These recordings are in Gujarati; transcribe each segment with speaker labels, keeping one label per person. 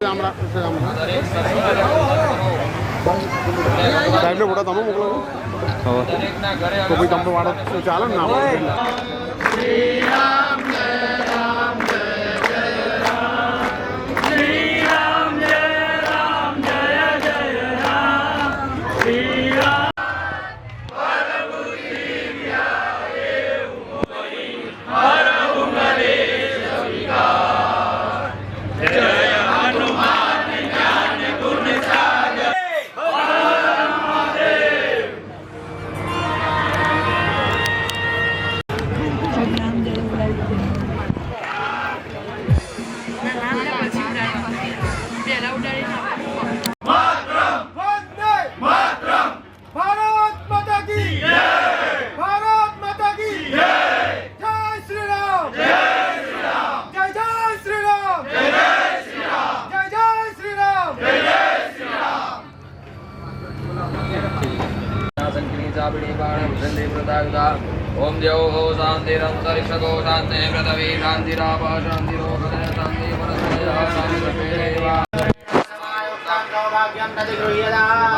Speaker 1: હમણાં સાહેબને ફોટા તમે મોકલો છો? તો ભાઈ તમને વાળો ચાલે ને આપણે
Speaker 2: કી જય! ભારત માતા કી જય! જય શ્રી રામ જય શ્રી રામ જય જય શ્રી રામ જય જય શ્રી રામ જય જય શ્રી રામ જય જય શ્રી રામ સંકરી ચાબડી બાણમ સંદે પ્રદાયુદા ઓમ દેવો હો શાંતિ રમ તરિષગો શાંતે પ્રતવી શાંતિ રામ શાંતિ રો કદન શાંતિ પરમ શાંતિ રપે દેવા સમાયુક્તં સૌભાગ્યં તદિ
Speaker 3: ગૃહ્યતા.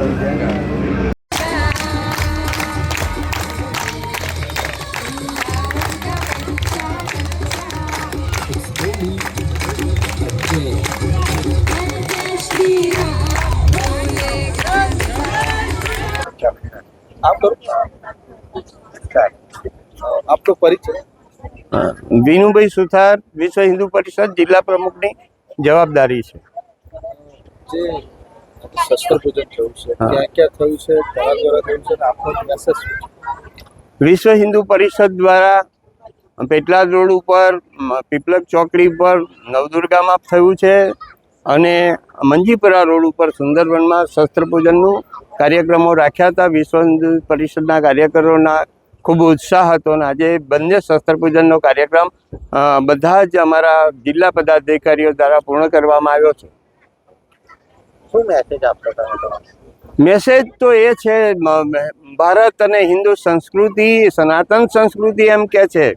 Speaker 3: આપ આપનો પરિચય?
Speaker 4: વિનુભાઈ સુથાર વિશ્વ હિન્દુ પરિષદ જિલ્લા પ્રમુખની જવાબદારી છે.
Speaker 3: ક્યાં ક્યાં થયું છે
Speaker 4: વિશ્વ હિન્દુ પરિષદ દ્વારા પેટલાદ રોડ ઉપર પીપલક ચોકડી પર નવદુર્ગામાં થયું છે અને મંજીપુરા રોડ ઉપર સુંદરવનમાં શસ્ત્રપૂજનનું કાર્યક્રમો રાખ્યા હતા. વિશ્વ હિન્દુ પરિષદના કાર્યકરોના ખૂબ ઉત્સાહ હતો અને આજે બંને શસ્ત્ર પૂજનનો કાર્યક્રમ બધા જ અમારા જિલ્લા પદાધિકારીઓ દ્વારા પૂર્ણ કરવામાં આવ્યો છે.
Speaker 3: શું મેસેજ આપતા
Speaker 4: મેસેજ તો? એ છે ભારત અને હિન્દુ સંસ્કૃતિ સનાતન સંસ્કૃતિ એમ કે છે.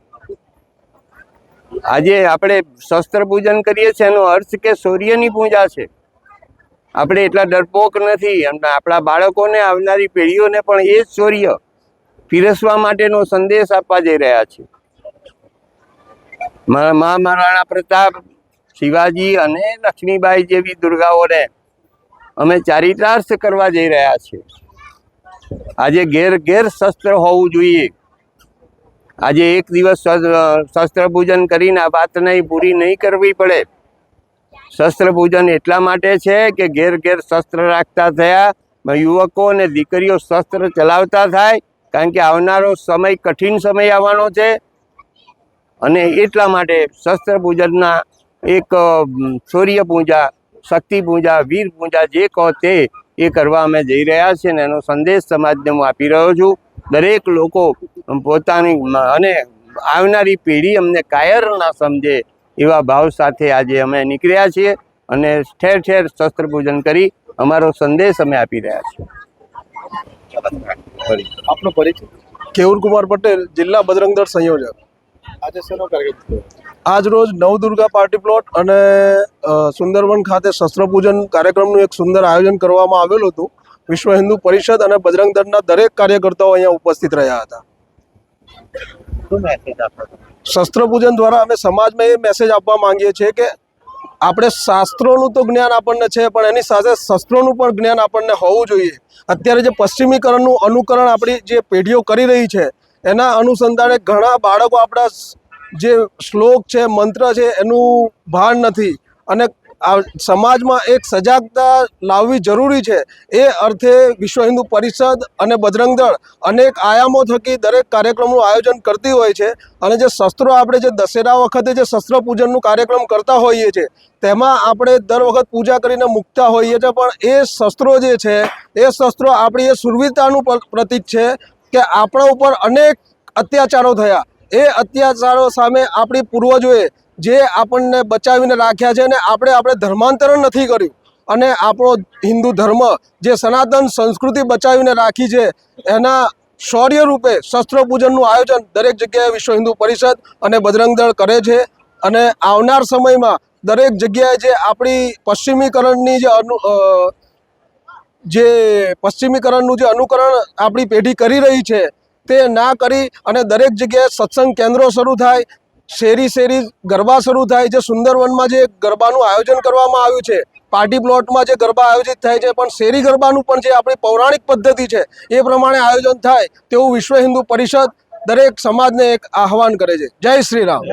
Speaker 4: આજે આપણે શસ્ત્ર પૂજન કરીએ છીએ એનો અર્થ કે સૂર્યની પૂજા છે. આપણે એટલા ડરપોક નથી. આપણા બાળકોને, આવનારી પેઢીઓને પણ એ જ સૂર્ય પીરસવા માટેનો સંદેશ આપવા જઈ રહ્યા છે. મા મહારાણા પ્રતાપ, શિવાજી અને લક્ષ્મીબાઈ જેવી દુર્ગાઓને અમે ચારિતાર્થ કરવા જઈ રહ્યા છીએ આજે ઘેર ઘેર શસ્ત્ર હોવું જોઈએ. આજે એક દિવસ શસ્ત્ર- પૂજન કરીને આ નહીં, પૂરી નહીં કરવી પડે. શસ્ત્ર પૂજન એટલા માટે છે કે ઘેર ઘેર શસ્ત્ર રાખતા થયા યુવકો અને દીકરીઓ શસ્ત્ર ચલાવતા થાય, કારણ કે આવનારો સમય કઠિન સમય આવવાનો છે. અને એટલા માટે શસ્ત્ર પૂજનના એક સૂર્ય પૂજા, શક્તિ પૂજા, વીર પૂજા જે કહો તે, એ કરવા અમે જઈ રહ્યા છીએ અને એનો સંદેશ સમાજને હું આપી રહ્યો છું. દરેક લોકો પોતાની, અને આવનારી પેઢી અમને કાયર ના સમજે એવા ભાવ સાથે આજે અમે નીકળ્યા છીએ અને ઠેર ઠેર શસ્ત્ર પૂજન કરી અમારો સંદેશ અમે આપી રહ્યા છીએ.
Speaker 3: આપનો પરિચય?
Speaker 5: કેવુર કુમાર પટેલ જિલ્લા બજરંગ દળ સંયોજક.
Speaker 1: આજે શેનો કાર્યક્રમ
Speaker 5: આજ રોજ નવદુર્ગા પાર્ટી પ્લોટ અને સુંદરવન ખાતે શસ્ત્રપૂજન કાર્યક્રમનું એક સુંદર આયોજન કરવામાં આવેલું હતું. વિશ્વ હિન્દુ પરિષદ અને બજરંગ દળના દરેક કાર્યકર્તાઓ અહીંયા ઉપસ્થિત રહ્યા હતા. શસ્ત્રપૂજન દ્વારા અમે સમાજમાં એ મેસેજ આપવા માંગીએ છીએ કે આપણે શાસ્ત્રોનું તો જ્ઞાન આપણને છે, પણ એની સાથે શસ્ત્રોનું પણ જ્ઞાન આપણને હોવું જોઈએ. અત્યારે જે પશ્ચિમીકરણનું અનુકરણ આપણી જે પેઢીઓ કરી રહી છે, એના અનુસંધાને ઘણા બાળકો આપણા જે શ્લોક છે, મંત્ર છે, એનું ભાન નથી. અને આ સમાજમાં એક સજાગતા લાવવી જરૂરી છે. એ અર્થે વિશ્વ હિન્દુ પરિષદ અને બજરંગ દળ અનેક આયામો થકી દરેક કાર્યક્રમનું આયોજન કરતી હોય છે અને જે શસ્ત્રો આપણે જે દશેરા વખતે જે શસ્ત્ર પૂજનનું કાર્યક્રમ કરતા હોઈએ છીએ, તેમાં આપણે દર વખત પૂજા કરીને મૂકતા હોઈએ છીએ. પણ એ શસ્ત્રો જે છે, એ શસ્ત્રો આપણી એ સુરવીરતાનું પ્ર- પ્રતીક છે કે આપણા ઉપર અનેક અત્યાચારો થયા. એ અત્યાચારો સામે આપણી પૂર્વજોએ જે આપણને બચાવીને રાખ્યા છે અને આપણે આપણે ધર્માંતરણ નથી કર્યું. અને આપણો હિન્દુ ધર્મ જે સનાતન સંસ્કૃતિ બચાવીને રાખી છે, એના શૌર્ય રૂપે શસ્ત્ર પૂજનનું આયોજન દરેક જગ્યાએ વિશ્વ હિન્દુ પરિષદ અને બજરંગ દળ કરે છે. અને આવનાર સમયમાં દરેક જગ્યાએ જે આપણી પશ્ચિમીકરણની જે અનુ જે પશ્ચિમીકરણનું જે અનુકરણ આપણી પેઢી કરી રહી છે, તે ના કરી અને દરેક જગ્યાએ સત્સંગ કેન્દ્રો શરૂ થાય શેરી શેરી ગરબા શરૂ થાય છે. સુંદરવનમાં જે ગરબાનું આયોજન કરવામાં આવ્યું છે, પાર્ટી પ્લોટમાં જે ગરબા આયોજિત થાય છે, પણ શેરી ગરબાનું પણ જે આપણી પૌરાણિક પદ્ધતિ છે, એ પ્રમાણે આયોજન થાય તેવું વિશ્વ હિન્દુ પરિષદ દરેક સમાજને એક આહવાન કરે છે. જય શ્રી રામ.